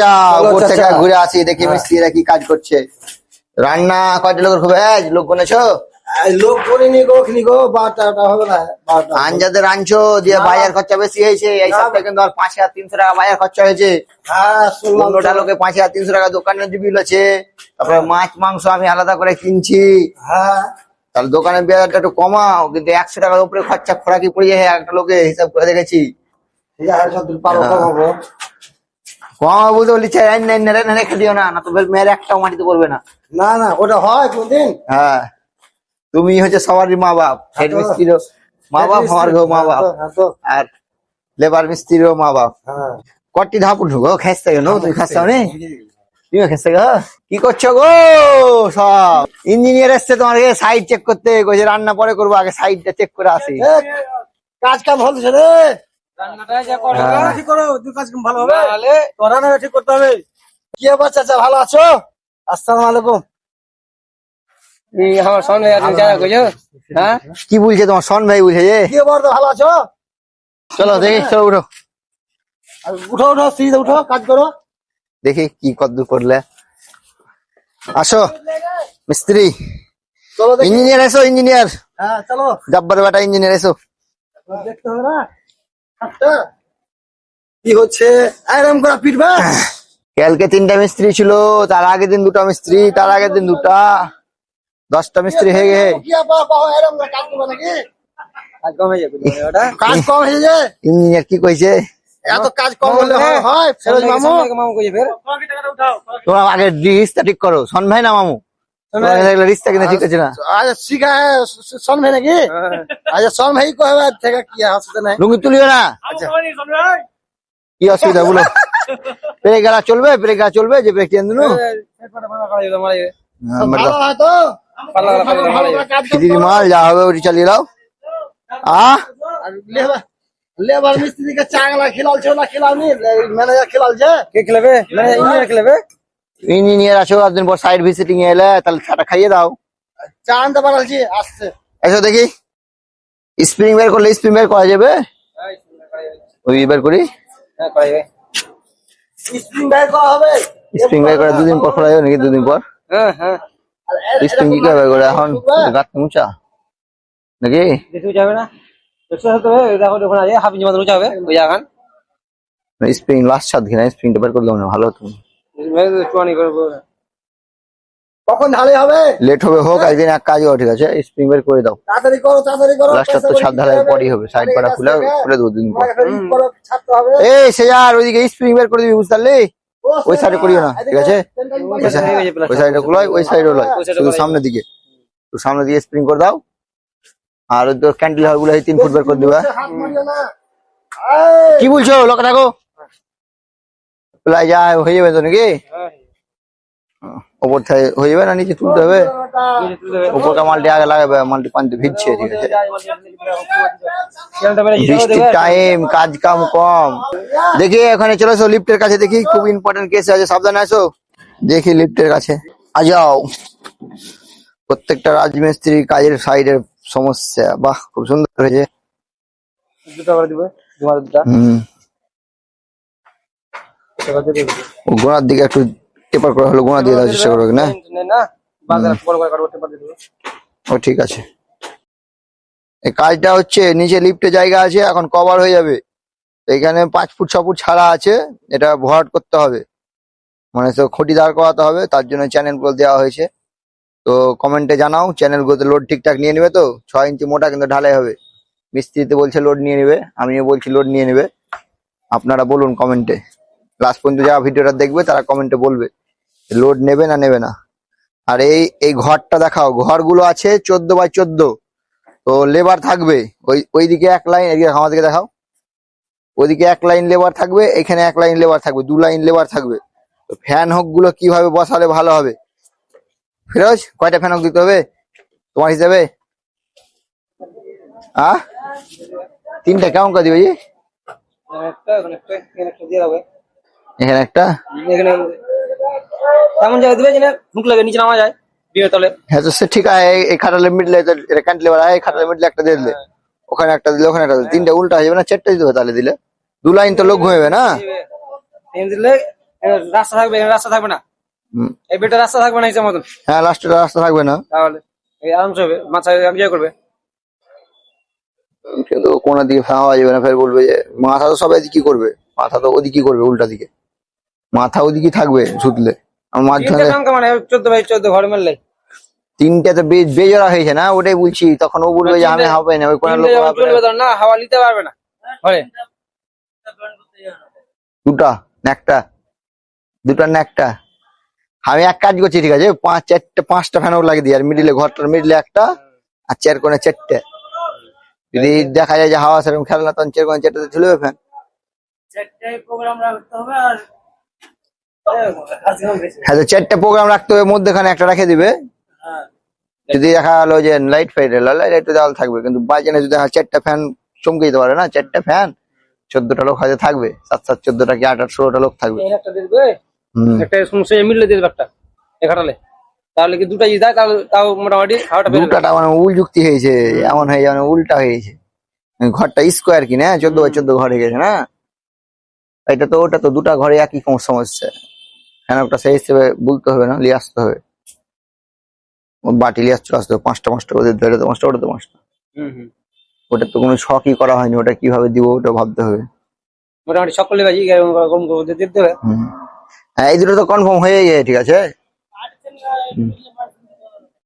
চাচা উপর থেকে ঘুরে আসি দেখি মিস্ত্রিরা কি কাজ করছে। রান্না কয়টা লোকের খুব? লোক গুনেছো গো খিনি গো বারোটা হবে না বারোটা। আঞ্জাতে দিয়ে বাজার খরচা বেশি হয়েছে এই সপ্তাহে কিন্তু আর পাঁচ হাজার তিনশো টাকা বাজার খরচা হয়েছে। হ্যাঁ পনেরোটা লোকে পাঁচ হাজার তিনশো টাকা দোকানের যে বিল আছে তারপরে মাছ মাংস আমি আলাদা করে কিনছি। হ্যাঁ। তাহলে দোকানের বাজারটা একটু কমাও কিন্তু একশো টাকার উপরে খরচা খোরাকি পড়ে যায় একটা লোকে হিসাব করে দেখেছি। ঠিক আছে সব পারো হ্যাঁ। কমাবো কমা বলতে রেখে দিও না না তো মেয়ের একটাও মাটিতে করবে না। না না ওটা হয় কোনদিন। হ্যাঁ তুমি হচ্ছে সবারই মা বাপ হেড তো। মিস্ত্রিরও মা বাপ আমার মা বাপ হ্যাঁ তো। আর লেবার মিস্ত্রিরও মা বাপ। হ্যাঁ। কটি ধাপ উঠো গো খেসতে গো তুমি খাসতে নি? তুমিও খেসতে গো কি করছ গো? সব ইঞ্জিনিয়ার এসছে তোমার সাইড চেক করতে রান্না পরে করব আগে সাইডটা চেক করে আসি। কাজ কাম হচ্ছে রে। হ্যাঁ। ঠিক করো দু কাজ ভালো হবে। তোরা না ঠিক করতে হবে। কি আবার চাচা ভালো আছো? আসসালামু আলাইকুম। আমার সামনে আর হ্যাঁ? কি বলছে তোমার? সন ভাই বলছে কি ভালো আছো? চলো দেখি চলো উঠো। উঠো উঠো উঠো কাজ করো। দেখি কি কদ্দূর করলে। আসো মিস্ত্রি। চলো দেখি। ইঞ্জিনিয়ার এসো ইঞ্জিনিয়ার। হ্যাঁ চলো। জব্বার বেটা ইঞ্জিনিয়ার এসো। দেখতে হবে না। কি হচ্ছে? আরাম করে পিটবা কালকে তিনটা মিস্ত্রি ছিল তার আগের দিন দুটা মিস্ত্রি তার আগের দিন দুটা। দশটা মিস্ত্রি হয়ে গে কি আবার বাবা আরাম করে কাজ করবে নাকি? কাজ কমে যাবে ওটা। কাজ কম হয়ে যায় ইঞ্জিনিয়ার কি কইছে? এত কাজ কম হলে হয় ফেরোজ মামু? মামু কইছে ফের। তোমরা আগে রিস্তা ঠিক করো। সন ভাই না মামু? তোমাকে দেখলে রিস্তা কিন্তু ঠিক আছে না আজ শিখা সন ভাই নাকি আজ সন ভাই কবে থেকে কি আসতে নাই লুঙ্গি তুলিও না কি অসুবিধা বলো ব্রেক গেলা চলবে ব্রেক গেলা চলবে যে ব্রেক টেন দিনো ভালো হয় তো ভালো লাগল, ভালো লাগল, ভালো করে কাজ ফিরি মাল যা হবে ওটি চালিয়ে দাও আহ আর লেবার লেবার মিস্ত্রিকে চাংলা খেলালছে না খেলাওনি ম্যানেজার খেলালছে কে খেলবে মানে ইঞ্জিনিয়ার খেলবে ইঞ্জিনিয়ার আছো একদিন পর সাইড ভিজিটিং এলে তাহলে ছাটা খাইয়ে দাও। চা আনতে পারালছি আসছে। এসো দেখি। স্প্রিং বের করলে স্প্রিং বের করা যাবে? ওই বের করি। হ্যাঁ স্প্রিং বের করা হবে? স্প্রিং বের করে দুদিন পর করা যাবে নাকি দুদিন পর? হ্যাঁ হ্যাঁ। স্প্রিং কি করে বের করে এখন? গাত নাকি? যাবে না? লাস্ট ঘিনা স্প্রিংটা বের করে না ভালো করব কখন ঢালাই হবে? লেট হবে হোক একদিন এক কাজ ঠিক আছে? স্প্রিং বের করে দাও। তাড়াতাড়ি করো তাড়াতাড়ি করো লাস্টটা তো ছাদ ঢালাই পরই হবে সাইড পাড়া খুলে খুলে দেবো দুদিন পর। এই সে আর ওইদিকে স্প্রিং বের করে দিবি বুঝতে পারলি? ওই এ করিও না, ঠিক আছে? ওই সাইডে গুলোয় ওই সাইডে লয়। এ শুধু। সামনের দিকে। তো সামনের দিকে স্প্রিং করে দাও। আর ওই তোর ক্যান্টিলগুলো এই তিন ফুট বের করে দিবা। কি বলছো লোক থাকো? প্রায় যা হয়ে যাবে তো নাকি? ওপর থেকে হয়ে যাবে না নিচে তুলতে হবে? উপরকার মালটি আগে লাগাবে মালটি পানিতে ভিজছে ঠিক আছে? বৃষ্টির টাইম কাজ কাম কম। দেখি এখানে চলে এসো লিফটের কাছে দেখি খুব ইম্পর্টেন্ট কেস আছে সাবধানে আসো দেখি লিফটের কাছে। আ যাও। প্রত্যেকটা রাজমিস্ত্রি কাজের সাইডের সমস্যা বাহ খুব সুন্দর হয়েছে। দুটো করে দিবে দুটা হম। গোড়ার দিকে একটু টেপার করা হলো গোড়া দিয়ে দেওয়ার চেষ্টা করবে না? ও ঠিক আছে। এই কাজটা হচ্ছে নিচে লিফটে জায়গা আছে এখন কভার হয়ে যাবে। এখানে পাঁচ ফুট ছ ফুট ছাড়া আছে এটা ভরাট করতে হবে। মানে তো খুঁটি দাঁড় করাতে হবে তার জন্য চ্যানেলগুলো দেওয়া হয়েছে। তো কমেন্টে জানাও চ্যানেল গুলোতে লোড ঠিকঠাক নিয়ে নেবে তো? ছয় ইঞ্চি মোটা কিন্তু ঢালাই হবে। মিস্ত্রিতে বলছে লোড নিয়ে নেবে আমিও বলছি লোড নিয়ে নেবে। আপনারা বলুন কমেন্টে লাস্ট পর্যন্ত যারা ভিডিওটা দেখবে, তারা কমেন্টে বলবে লোড নেবে না নেবে না। আর এই এই ঘরটা দেখাও, ঘরগুলো আছে চোদ্দ বাই চোদ্দ। তো লেবার থাকবে, ওই, ওইদিকে এক লাইন এদিকে আমার দিকে দেখাও। ওইদিকে এক লাইন লেবার থাকবে, এখানে এক লাইন লেবার থাকবে, দু লাইন লেবার থাকবে। তো ফ্যানগুলো কীভাবে বসালে ভালো হবে? ফিরোজ, কয়টা ফ্যান হোক দিতে হবে? তোমার হিসাবে? আহ? তিনটা, কেমন করে দিবে জি একটা ওখানে একটা এখানে একটা এখানে জায়গায় দিবে যেন লাগে নিচে নামা যায় বিয়ের তলে। হ্যাঁ তো সে ঠিক আছে এই- খাটালে মিডলে এটা এই খাটালে মিডলে একটা দিয়ে দিলে। ওখানে একটা দিলে ওখানে একটা দিলে। তিনটা উল্টা হয়ে যাবে না চারটে দিতে হবে তাহলে দিলে। দু লাইন তো লোক ঘুমাবে না? দিলে রাস্তা থাকবে রাস্তা থাকবে না। এই বেডটা রাস্তা থাকবে না হিসেবে মতন। হ্যাঁ লাস্টে রাস্তা থাকবে না। তাহলে এই আরামসে হবে এনজয় করবে। কিন্তু কোন দিকে ফাঁকা যাবে না ফের বলবে যে মাথা তো সবাই কি করবে। মাথা তো ওদিকে করবে উল্টা দিকে। মাথা ওদিকে থাকবে ঝুতলে আমার মাঝখানে তিনটে মানে চোদ্দ বাই চোদ্দ ঘর মেললে। তিনটে তো বে- বেজোড়া হয়েছে না ওটাই বলছি। তখন ও বলবে যে আমি হবে না ওই কোনো লোক না। হাওয়া নিতে পারবে না। ঘরে দুটা একটা। দুটা একটা। আমি এক কাজ করছি ঠিক আছে? পাঁচ চারটে পাঁচটা ফ্যান লাগিয়ে দিই আর মিডিলে ঘরটার মিডিলে একটা আর চার কোণে চারটে। যদি দেখা যায় যে হাওয়া সেরকম খেলে না তখন চার কোণে চারটে ঝুলে ফ্যান চারটায় প্রোগ্রাম রাখতে হবে আর হ্যাঁ তো চারটে প্রোগ্রাম রাখতে হবে মধ্যেখানে একটা রেখে দিবে। যদি দেখা গেলো যে লাইট ফাইট লাইট দেওয়াল থাকবে কিন্তু বাজে যদি দেখা চারটা ফ্যান চমকে দিতে পারে না চারটা ফ্যান চোদ্দটা লোক হয়তো থাকবে সাত সাত চোদ্দটা কি আট আট ষোলোটা লোক থাকবে। একটা সমস্যা মিললে দিয়ে একটা তাহলে কি দুটা যদি দেয় তাহলে তাও মোটামুটি দুটাটা মানে উল যুক্তি হয়েছে এমন হয়ে যাবে উল্টা হয়েছে। ঘরটা স্কোয়ার কি না চোদ্দ বাই চোদ্দ ঘরে গেছে না? এটা তো ওটা তো দুটা ঘরে একই সমস্যা। ওটা সেই হিসেবে বলতে হবে না নিয়ে আসতে হবে বাটি নিয়ে আসতে আসতে হবে পাঁচটা পাঁচটা ওদের ধরে তো পাঁচটা ওটা তো পাঁচটা হুম হুম ওটা তো কোনো শখই করা হয়নি ওটা কীভাবে দিব ওটা ভাবতে হবে মোটামুটি সকলে বাজি দিতে হবে হ্যাঁ এই দুটো তো কনফার্ম হয়ে যায় ঠিক আছে।